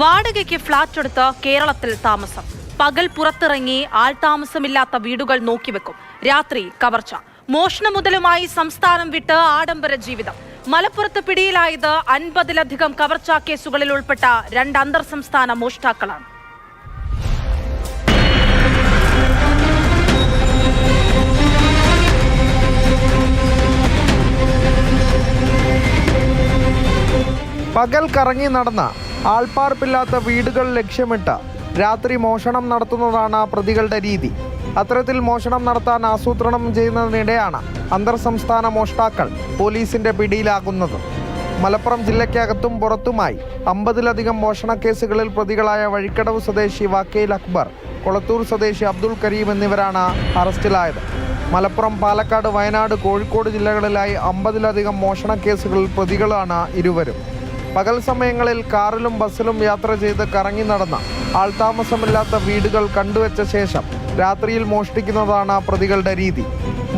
വാടകയ്ക്ക് ഫ്ളാറ്റ് എടുത്ത് കേരളത്തിൽ താമസം. പകൽ പുറത്തിറങ്ങി ആൾ താമസമില്ലാത്ത വീടുകൾ നോക്കിവെക്കും രാത്രി കവർച്ച. മോഷണ മുതലുമായി സംസ്ഥാനം വിട്ട് ആഡംബര ജീവിതം. മലപ്പുറത്ത് പിടിയിലായത് അൻപതിലധികം കവർച്ചാ കേസുകളിൽ ഉൾപ്പെട്ട രണ്ട് അന്തർ സംസ്ഥാന മോഷ്ടാക്കളാണ്. പകൽ കറങ്ങി നടന്ന ആൾപ്പാർപ്പില്ലാത്ത വീടുകൾ ലക്ഷ്യമിട്ട് രാത്രി മോഷണം നടത്തുന്നതാണ് പ്രതികളുടെ രീതി. അത്തരത്തിൽ മോഷണം നടത്താൻ ആസൂത്രണം ചെയ്യുന്നതിനിടെയാണ് അന്തർ സംസ്ഥാന മോഷ്ടാക്കൾ പോലീസിന്റെ പിടിയിലാകുന്നത്. മലപ്പുറം ജില്ലയ്ക്കകത്തും പുറത്തുമായി അമ്പതിലധികം മോഷണ കേസുകളിൽ പ്രതികളായ വഴിക്കടവ് സ്വദേശി വാക്കേൽ അക്ബർ കൊളത്തൂർ സ്വദേശി അബ്ദുൾ കരീം എന്നിവരാണ് അറസ്റ്റിലായത്. മലപ്പുറം പാലക്കാട് വയനാട് കോഴിക്കോട് ജില്ലകളിലായി അമ്പതിലധികം മോഷണ കേസുകളിൽ പ്രതികളാണ് ഇരുവരും. പകൽ സമയങ്ങളിൽ കാറിലും ബസ്സിലും യാത്ര ചെയ്ത് കറങ്ങി നടന്ന ആൾതാമസമില്ലാത്ത വീടുകൾ കണ്ടുവച്ച ശേഷം രാത്രിയിൽ മോഷ്ടിക്കുന്നതാണ് പ്രതികളുടെ രീതി.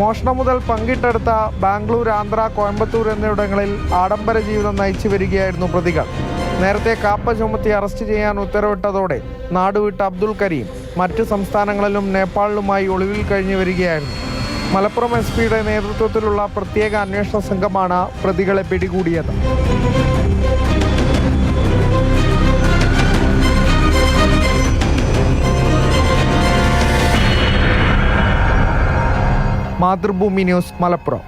മോഷണം മുതൽ പങ്കിട്ടെടുത്ത ബാംഗ്ലൂർ ആന്ധ്ര കോയമ്പത്തൂർ എന്നിവിടങ്ങളിൽ ആഡംബര ജീവിതം നയിച്ചു വരികയായിരുന്നു പ്രതികൾ. നേരത്തെ കാപ്പ ചുമത്തി അറസ്റ്റ് ചെയ്യാൻ ഉത്തരവിട്ടതോടെ നാടുവിട്ട അബ്ദുൽ കരീം മറ്റ് സംസ്ഥാനങ്ങളിലും നേപ്പാളിലുമായി ഒളിവിൽ കഴിഞ്ഞു വരികയായിരുന്നു. മലപ്പുറം എസ് പിയുടെ നേതൃത്വത്തിലുള്ള പ്രത്യേക അന്വേഷണ സംഘമാണ് പ്രതികളെ പിടികൂടിയത്. മാതൃഭൂമി ന്യൂസ് മലപ്പുറം.